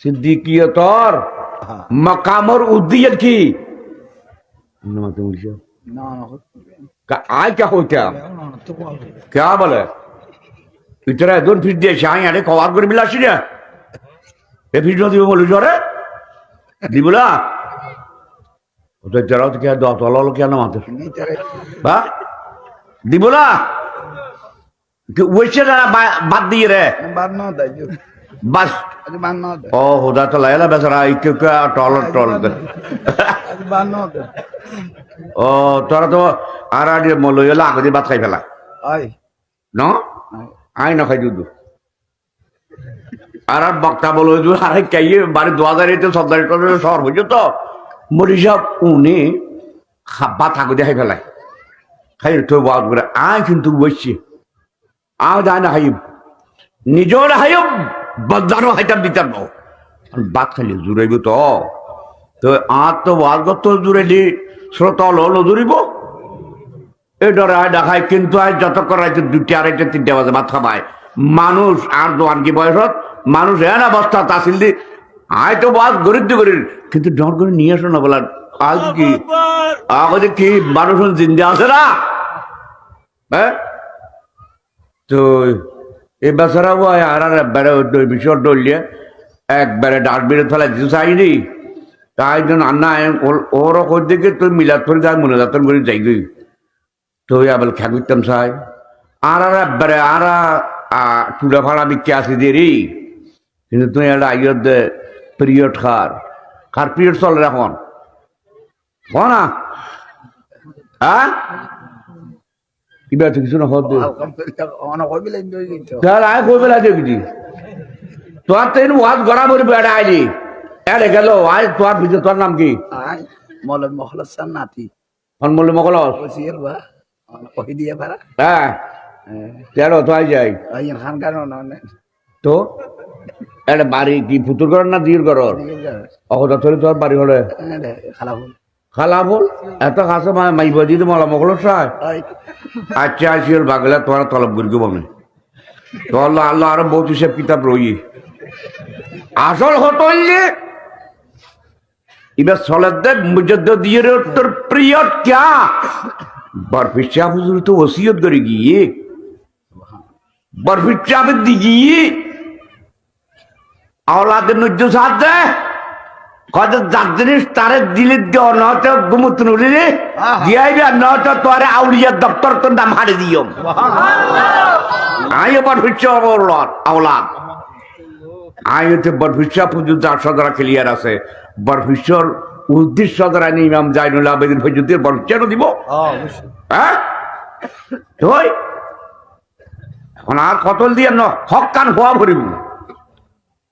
সিদ্দিকিয়তর মকামর উদ্দিয়ে কি? আয় কে হইতা কে? বলে? ইতরা একজন ফিট দিয়ে আই আরে কভার করে বিলাসি না এ ফিট দিব বলি জরে। দিব না? ওদের যারা তো কে দত মাত্র বা? দিব না? ওইসে বাদ দিয়ে রে? বাস। ও হোদা তো লাইলা বেচারা ইকে টল টল ও তোরা তো আর আর মলো এলা আগে ভাত খাই ফেলা। ন? আই না খাই দুধ। আর আর বক্তা বলো আরে কে বাড়ি দু হাজার এতে সর্দারি শহর বুঝছ তো? মরিসব উনি খাব্বা থাকো দেখাই ফেলায়। খাই তো বাদ করে আয় কিন্তু বসছি। আও যায় না হাইব নিজর হাইব বদারও হাইতাম দিতাম না বাদ খালি জুড়াইব তো। তো জুড়িব দেখায়, কিন্তু আজ যতক্ষণ রাইতে দুটি আড়াইটে তিনটে বাজে ভাত খাবায়। মানুষ আর দোয়ান কি বয়সত? মানুষ এন অবস্থা তাসিল দি আয় তো বাদ গরিব দি গরিব। কিন্তু ডর করে নিয়ে আসো না বলার আজ কি? আগে কি মানুষ জিন্দে আছে না? হ্যাঁ? তো এ বেচারাও আর আর একবারে বিষয় ডলিয়ে একবারে বেড়ে ফেলা দিতে চাইনি? তাই জন্য আন্না ওর ওর দিকে তুই মিলাদ করে যাই মনে যাতন করে যাই গই তো আবার খেয়া করতাম চাই আর আর একবারে, আর চুলা ফাড়া বিকে আসি দেরি। কিন্তু তুই একটা আইয়র দে পিরিয়ড খার। খার পিরিয়ড চলে এখন? না। হ্যাঁ? কিবা তো কিছু না হতে আয় কই বেলা দেখছি তোর তো এনে ওয়াজ গড়া বলি বেড়া আইলি। এলে গেল আয় তোর ভিতরে তোর নাম কি? মৌলান মহলাসান নাতি। হনমল্লি মকলস ওসির বা কহি দিয়ে পারা। হ্যাঁ তেরো তো আই যাই। আইন খান কারণ অনেক তো? এটা বাড়ি কি ফুতুর ঘর না দির ঘর? অহদা থলে তোর বাড়ি হলে। খালা হল খালা বল এত কাছে মাই বাজি তো মলা মকলস চায় আচ্ছা আসিল বাগলা তোমার তলব গুরগু বমে। তো আল্লাহ আল্লাহ আরও বহুত হিসেব কিতাব রই আসল হতইলে এবার সলেদ মুজদ্দ দিয়ে তোর প্রিয় ক্যা বরফি চাপ হুজুর তো ওসিয়ত করে গিয়ে। বরফি চাপের দিগিয়ে। আওলাদের নজ্জ সাথ দে। কত যার জিনিস তারে দিলে দিও নয়তো গুমুত নুলিলে দিয়াইবে আর নয়তো তোরে আউলিয়ার দপ্তর তোর নাম হারে দিও। আই এবার হচ্ছে আওলাদ। আওলাদ আই হচ্ছে বরফিসা পুজো যার সদরা ক্লিয়ার আছে। বরফিসর উদ্দেশ্য সদরা নিয়ে ইমাম জাইনুল আবেদিন ফজুদ্দিন বরফিসারও দিব? হ্যাঁ? তুই এখন আর কতল দিয়ে ন হক কান হওয়া ভরিব।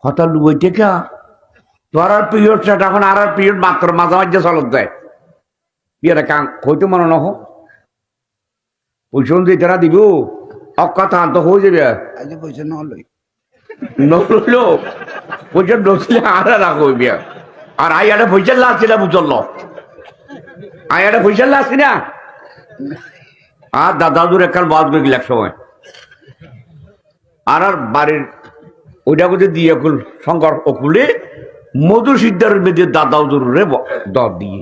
কতল লুবইতে কে? তোর আর পিরিয়ড সেটা এখন আর পিরিয়ড মাত্র মাঝে মাঝে চলত যায়। বিয়েটা কাং হইতো মনে নহ। পয়সা দিয়ে তারা দিব। অকথা তো হয়ে যাবে। আজ পয়সা নহলই নলো পয়সা নসলে আর রাখো বিয়া আর আই একটা পয়সা লাগছিল বুঝল? আই একটা পয়সা লাগছি না? আর দাদাদুর একখান বাদ করে গেল সময় আর আর বাড়ির ওইটা কোথায় দিয়ে শঙ্কর অকুলে মধু সিদ্ধারের দাদা দাদাউদুর রে দর দিয়ে